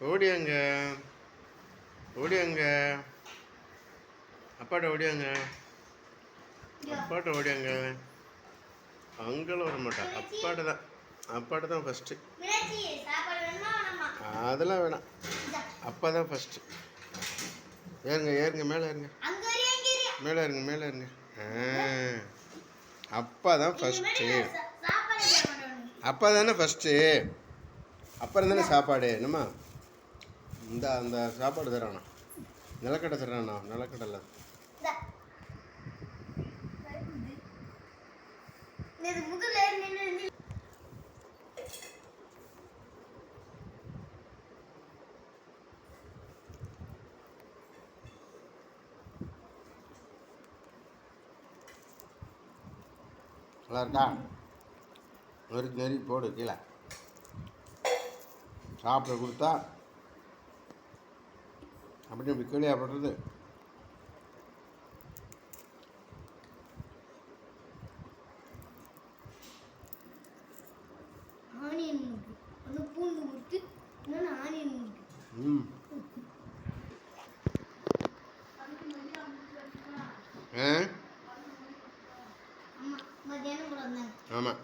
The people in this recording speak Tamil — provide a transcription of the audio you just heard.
ஓடியாங்க. ஓடியாங்க. அப்பாட்ட ஓடியாங்க. அப்பாட்ட ஓடியாங்க. அங்கெல்லாம் வர மாட்டா. அப்பாட்ட தான். அப்பாட்ட தான் ஃபஸ்ட்டு அதெல்லாம் வேணாம். அப்பா தான் ஃபஸ்ட்டு ஏறுங்க ஏறுங்க மேலே ஏறுங்க. மேலே இருங்க மேலே இருங்க அப்பா தான் ஃபஸ்ட்டு. அப்பா தானே ஃபஸ்ட்டு அப்புறம் தானே சாப்பாடு. என்னம்மா? இந்த அந்த சாப்பாடு தரானா. நிலக்கடை தரானா நிலக்கடலை. நல்லா இருக்கா? நெருக்கி நெருக்கி போடு கீழே. சாப்பிட கொடுத்தா அப்படி இப்படி கீழே போடுறது ஆனியன் ஒன்று பூண்டு முறுக்கு இன்னொன்று ஆனியன் முறுக்கு. ம். ஆ? மத்தியானம் கூட ஆமாம்